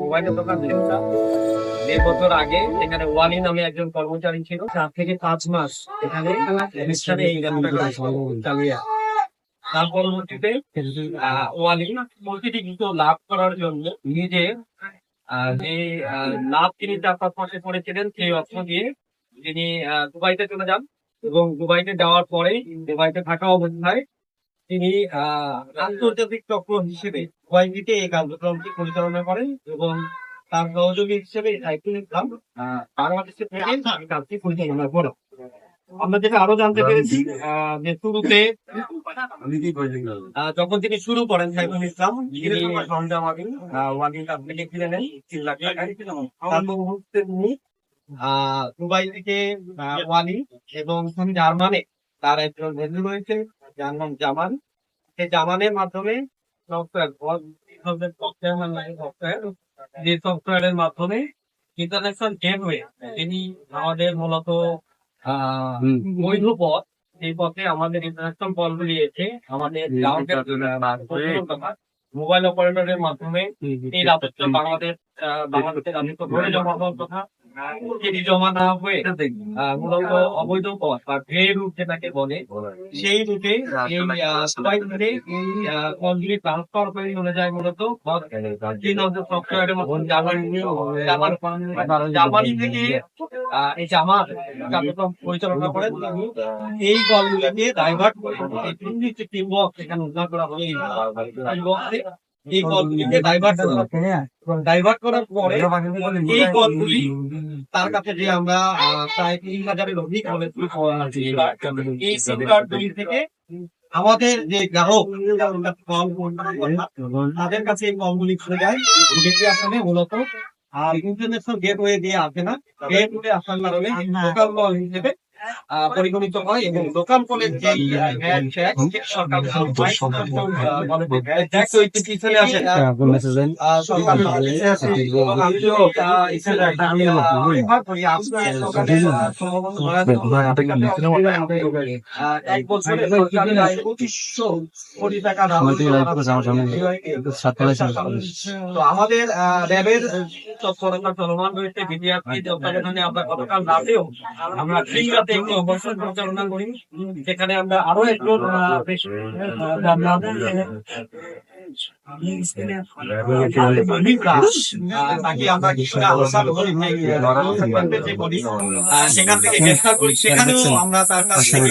মোবাইলের দোকান দেড় বছর আগে এখানে ওয়ালি নামে একজন কর্মচারী ছিল। চার থেকে পাঁচ মাস এখানে তার পরবর্তীতে ওয়ালি প্রতিনিধিত্ব লাভ করার জন্য নিজে যে লাভ তিনি চার পাঁচ মাসে করেছিলেন সেই অর্থ দিয়ে তিনি দুবাইতে চলে যান। এবং দুবাইতে যাওয়ার পরে দুবাইতে থাকা অবস্থায় তিনি আন্তর্জাতিক চক্র হিসেবে দুবাইতে এই কার্যক্রমটি পরিচালনা করেন এবং তার সহযোগী হিসেবে সাইফুল ইসলাম বাংলাদেশে থেকে কাজটি পরিচালনা করেন। আমরা যেটা আরও জানতে পেরেছি যে শুরুতে যখন তিনি শুরু করেন সাইফুল ইসলাম আবিন ওয়াকিং কাম্পানি কিনে নেন তিন লাখ মুহূর্তে দুবাই থেকে ওয়ালি এবং জার্মানে তার একজন বন্ধু রয়েছে যার নাম জামান। সেই জামানের মাধ্যমে সফটওয়্যার সফটওয়্যার যে সফটওয়্যারের মাধ্যমে ইন্টারন্যাশনাল গেটওয়ে তিনি আমাদের মূলত বৈধ পথ এই পথে আমাদের ইন্টারন্যাশনাল কলগুলি এসে আমাদের মোবাইল অপারেটরের মাধ্যমে এই রাজত্ব বাংলাদেশ বাংলাদেশের রাজত্ব ধরে জমা হওয়ার কথা। সেটি জমা না হয়ে মূলত অবৈধ পথ বা ভে রুট যেটাকে বলে সেই রুটে এই সবাই মিলে কলগুলি ট্রান্সফার করে চলে যায় মূলত। সফটওয়্যারের মতন জার্মানি থেকে এই জামার কার্যক্রম পরিচালনা করেন। তিনি এই কলগুলিকে ডাইভার্ট করে তিনটি টিম বক্স এখানে উদ্ধার করা হবে এই কলগুলিকে ডাইভার্ট করা ডাইভার্ট করার পরে এই কলগুলি তার কাছে যে আমরা প্রায় তিন হাজারের অধিক বলে এই সিম কার্ডগুলি থেকে আমাদের যে গ্রাহক কল তাদের কাছে এই কলগুলি চলে যায়। যেটি আসলে মূলত আর ইন্টারন্যাশনাল গেটওয়ে দিয়ে আসে না। গেটওয়ে আসার কারণে লোকাল কল হিসেবে পরিগণিত হয় এবং লোকাল যে সরকার পিছনে আসে এক বছরে পঁচিশশো কোটি টাকা তো আমাদের আহ, র্যাবের তৎপরতা চলমান রয়েছে বিডিআরপি আমরা গতকাল রাতেও আমরা রাতে একটি অবসর পরিচালনা করি সেখানে আমরা আরও একজন সেখান থেকে গ্রেফতার করি সেখানেও আমরা তার কাছ থেকে